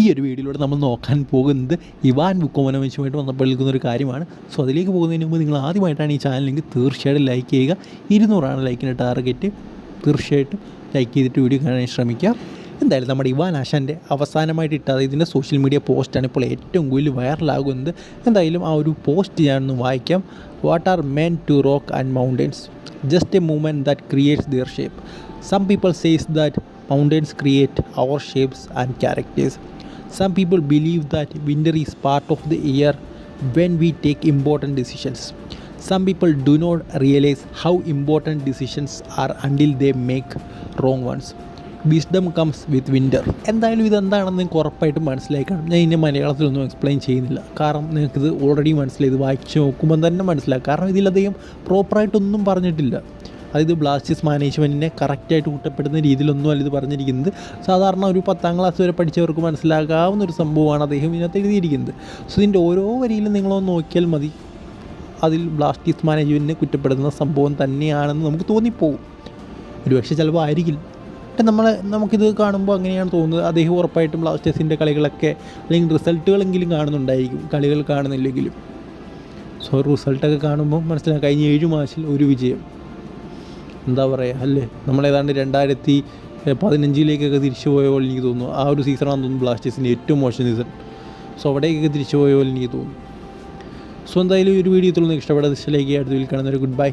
ഈ ഒരു വീഡിയോയിലൂടെ നമ്മൾ നോക്കാൻ പോകുന്നത് ഇവാൻ ബുക്കോമനോമിച്ചുമായിട്ട് വന്നപ്പോൾ നിൽക്കുന്ന ഒരു കാര്യമാണ്. സോ അതിലേക്ക് പോകുന്നതിന് മുമ്പ് നിങ്ങൾ ആദ്യമായിട്ടാണ് ഈ ചാനലിലെങ്കിൽ തീർച്ചയായിട്ടും ലൈക്ക് ചെയ്യുക. ഇരുന്നൂറാണ് ലൈക്കിന്റെ ടാർഗറ്റ് തീർച്ചയായിട്ടും ലൈക്ക് ചെയ്തിട്ട് വീഡിയോ കാണാൻ ശ്രമിക്കുക. എന്തായാലും നമ്മുടെ ഇവാൻ ആശാന്റെ അവസാനമായിട്ട് ഇട്ട ഇതിന്റെ സോഷ്യൽ മീഡിയ പോസ്റ്റാണ് ഇപ്പോൾ ഏറ്റവും കൂടുതൽ വൈറലാകുന്നത് എന്തായാലും ആ ഒരു പോസ്റ്റ് ഞാനൊന്ന് വായിക്കാം. What are men to rock and mountains just a moment that creates their shape some people says that mountains create our shapes and characters some people believe that winter is part of the year when we take important decisions. Some people do not realize how important decisions are until they make wrong ones. Wisdom comes with winter എന്തായാലും ഇതെന്താണെന്ന് നിങ്ങൾക്ക് ഉറപ്പായിട്ടും മനസ്സിലാക്കണം ഞാൻ ഇനി മലയാളത്തിലൊന്നും explain ചെയ്യുന്നില്ല. കാരണം നിങ്ങൾക്കിത് ഓൾറെഡി മനസ്സിലായി. ഇത് വായിച്ച് നോക്കുമ്പോൾ തന്നെ മനസ്സിലാവും കാരണം ഇതിലധികം പ്രോപ്പറായിട്ടൊന്നും പറഞ്ഞിട്ടില്ല. അതായത് ബ്ലാസ്റ്റേഴ്സ് മാനേജ്മെന്റിനെ കറക്റ്റായിട്ട് കൂട്ടപ്പെടുന്ന രീതിയിലൊന്നും അല്ല ഇത് പറഞ്ഞിരിക്കുന്നത്. സാധാരണ ഒരു പത്താം ക്ലാസ് വരെ പഠിച്ചവർക്ക് മനസ്സിലാകാവുന്ന ഒരു സംഭവമാണ് അദ്ദേഹം ഇതിനകത്ത് എഴുതിയിരിക്കുന്നത്. സോ ഇതിന്റെ ഓരോ വരിയിലും നിങ്ങളൊന്ന് നോക്കിയാൽ മതി. അതിൽ ബ്ലാസ്റ്റേഴ്സ് മാനേജ്മെന്റിനെ കുറ്റപ്പെടുന്ന സംഭവം തന്നെയാണെന്ന് നമുക്ക് തോന്നിപ്പോവും ഒരുപക്ഷെ ചിലപ്പോൾ ആയിരിക്കില്ല. പക്ഷെ നമ്മൾ നമുക്കിത് കാണുമ്പോൾ അങ്ങനെയാണ് തോന്നുന്നത്. അദ്ദേഹം ഉറപ്പായിട്ടും ബ്ലാസ്റ്റേഴ്സിന്റെ കളികളൊക്കെ അല്ലെങ്കിൽ റിസൾട്ടുകളെങ്കിലും കാണുന്നുണ്ടായിരിക്കും. കളികൾ കാണുന്നില്ലെങ്കിലും. സോ റിസൾട്ടൊക്കെ കാണുമ്പോൾ മനസ്സിലാക്കാം. കഴിഞ്ഞ ഏഴ് മാസിൽ ഒരു വിജയം. എന്താ പറയുക അല്ലേ? നമ്മളേതാണ്ട് രണ്ടായിരത്തി പതിനഞ്ചിലേക്കൊക്കെ തിരിച്ചു പോയ പോലെ എനിക്ക് തോന്നുന്നു. ആ ഒരു സീസണാണെന്ന് തോന്നുന്നു ബ്ലാസ്റ്റേഴ്സിന്റെ ഏറ്റവും മോശം സീസൺ സോ അവിടേക്കൊക്കെ തിരിച്ചു പോയ പോലെ എനിക്ക് തോന്നുന്നു. സോ എന്തായാലും ഒരു വീഡിയോ തോന്നുന്നു ഇഷ്ടപ്പെട്ട ദിശയിലേക്ക് അടുത്ത് കാണുന്നൊരു ഗുഡ് ബൈ